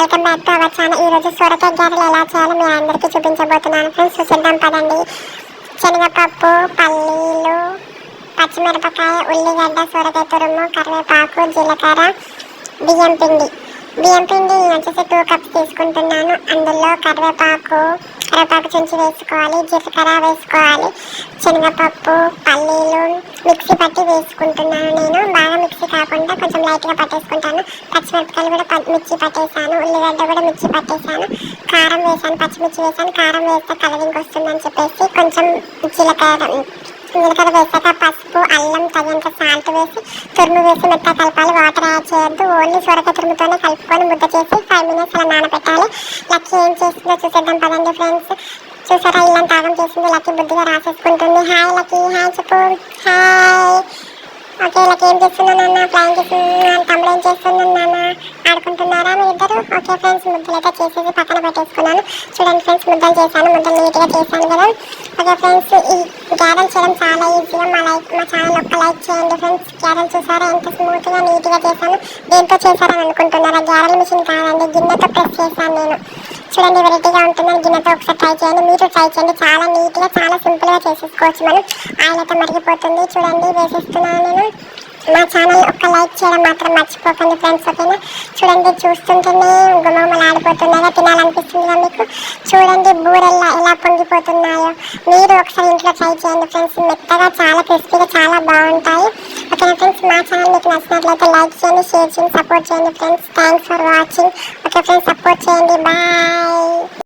Welcome back to our channel. ఈ రోజు సొరకాయ గారెలు ఎలా చేయాలో మీ అందరికీ చూపించబోతున్నాను. ఫ్రెండ్స్ చూసిద్దాం పదండి. శనగపప్పు పల్లీలు పచ్చిమిరపకాయ ఉల్లిగడ్డ సొరకాయ తురుము కరివేపాకు జీలకర్ర బియ్యం పిండి. బియ్యం పిండి వచ్చేసి టూ కప్స్ తీసుకుంటున్నాను. అందులో కరివేపాకు కరివేపాకు చుంచి వేసుకోవాలి జీలకర్ర వేసుకోవాలి శనగపప్పు పల్లీలు మిక్సీ పట్టి వేసుకుంటున్నాను నేను. కాకుండా కొంచెం లైట్గా పట్టేసుకుంటాను. పచ్చిమిరపకాయలు కూడా మిర్చి పట్టేశాను ఉల్లిగడ్డ కూడా మిర్చి పట్టేశాను కారం వేసాను పచ్చిమిర్చి వేసాను. కారం వేస్తే కలరింగ్ వస్తుందని చెప్పేసి కొంచెం జీలకర్ర జీలకర్ర వేసాక పసుపు అల్లం తగినంత సాల్ట్ వేసి తురుము వేసి మెత్త కలపాలి. వాటర్ యాడ్ చేయొద్దు. ఓన్లీ సొరకాయ తురుముతోనే కలుపుకొని ముద్ద చేసి ఫైవ్ మినిట్స్ అలా నానబెట్టాలి. లక్కీ ఏం చేస్తుందో చూసేద్దాం పదండి ఫ్రెండ్స్ చూసారా ఇల్లంతా తాగం చేసింది? లక్కీ బుద్ధిగా రాసేసుకుంటుంది. Hi Lucky. హాయ్ చెప్పు. హాయ్ ఓకే లక్కీ ఏం చేస్తున్నావు నాన్న ప్లాన్ చేస్తున్నాను తమ్ముడు ఏం చేస్తున్నాను నాన్న. ఆడుకుంటున్నారా మీ ఇద్దరు? ఓకే ఫ్రెండ్స్ ముద్దలు అయితే చేసేసి పక్కన పెట్టేసుకున్నాను. చూడండి ఫ్రెండ్స్ ముద్దలు చేశాను ముద్దలు నీట్గా చేశాను కదా. ఓకే ఫ్రెండ్స్ ఈ గ్యారెల్ చేయడం చాలా ఈజీగా మా లైక్ మా ఛానల్ ఒక్క లైక్ చేయండి ఫ్రెండ్స్. గ్యారెల్ చూసారా? ఎంత స్మూత్గా నీట్గా చేశాను. దేంతో చేశారని అనుకుంటున్నారా? గ్యారెల్ మిషన్ కాదండి గిన్నెతో ప్రెస్ చేశాను నేను. చూడండి వెరైటీగా ఉంటుందని గిన్నెతో ఒకసారి ట్రై చేయండి. మీరు ట్రై చేయండి. చాలా నీట్గా చాలా సింపుల్గా చేసేసుకోవచ్చు మనం. ఆయిల్ అయితే మరిగిపోతుంది. చూడండి వేసేస్తున్నాను నేను. మా ఛానల్ ఒక్క లైక్ చేయడం మాత్రం మర్చిపోకండి ఫ్రెండ్స్ ఓకేనా? చూడండి చూస్తుంటేనే గుమగుమలాడిపోతున్నాయో తినాలనిపిస్తుందిగా మీకు? చూడండి బూరెల్లా ఎలా పొంగిపోతున్నాయో. మీరు ఒకసారి ఇంట్లో ట్రై చేయండి ఫ్రెండ్స్. మెత్తగా చాలా క్రిస్పీగా చాలా బాగుంటాయి. ఓకేనా ఫ్రెండ్స్? మా ఛానల్ మీకు నచ్చినట్లయితే లైక్ చేయండి షేర్ చేయండి సపోర్ట్ చేయండి friends. Thanks for watching okay friends support చేయండి. బాయ్